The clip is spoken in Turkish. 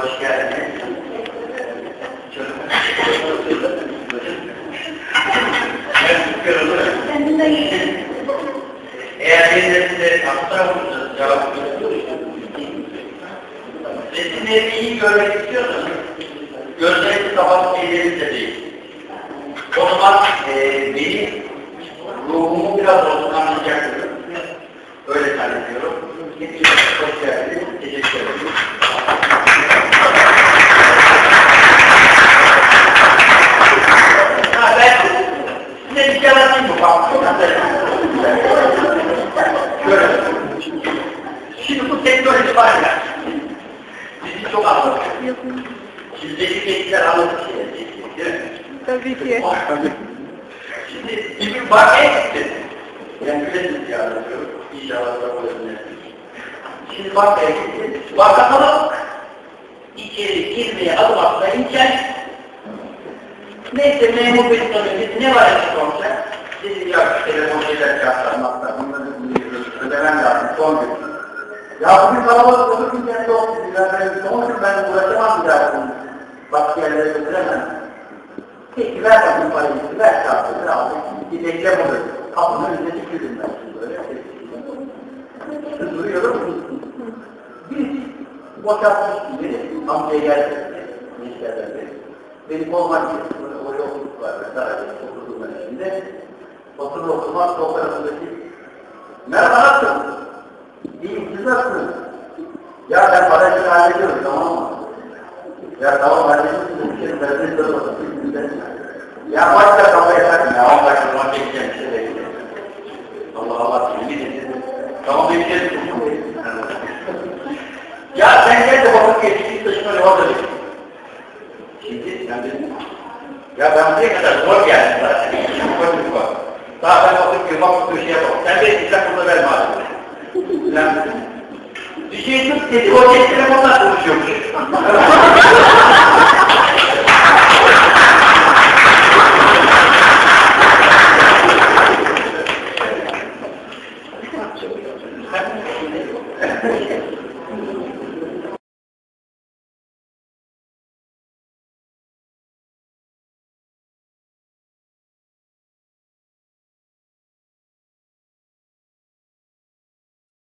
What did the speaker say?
Hoş geldiniz. Eğer birinde size hasta olursanız cevap Resimleri iyi görmek istiyorsanız gözlerinizi kapatıp ellerinizle değil. O zaman e, benim ruhumu biraz olsun anlayacaksınız. Öyle zannediyorum. Hepiniz hoş geldiniz. Teşekkür ederim. Şöyle. Şimdi bu teknoloji var ya, bizi çok anlatıyor. Şimdi dedikler anlatıyor. Tabii ki. Şimdi bir gün bankaya gittim. Ben güledim diye anlatıyorum. İnşallah da bulabilirsiniz. Şimdi bankaya gittim. Bankada içeri girmeye adım atlayınca neyse memur bey soruyor. Ne var açık olacak? Ya şu telefon şeyler kağıtlanmakta. Bunları ödemem lazım. Son gün. Ya bugün kalabalık olur? Ben de olsun. Ben son gün ben uğraşamam bir daha. Başka yerlere götüremem. Peki ver bakayım parayı, ver kağıtları aldım. Bir beklem olur. Kapının önünde tükürdüm ben şimdi böyle. Duruyorum. Bir boşaltmış biri, amcaya geldi. Gençlerden beri. Benim olmak için, böyle oraya okuduk var. Mesela okudum ben şimdi. Oturur oturmaz, sol tarafındaki. Merhaba nasılsın? İyiyim, siz nasılsınız? Ya ben parayı hallediyorum, tamam mı? Ya tamam ben de şimdi ben de de Ya başka kafaya takma ya. Allah aşkına çekeceğim şey bekliyorum. Allah Allah yemin ederim. Tamam bir şey Ya sen gel de bakıp geçtik dışına ne oldu? Şimdi ben dedim. Ya ben buraya kadar zor geldim zaten yumuk köşeye bak. Sen de izle burada ben malum. Düşeydim dedi, o tek telefonla konuşuyormuş.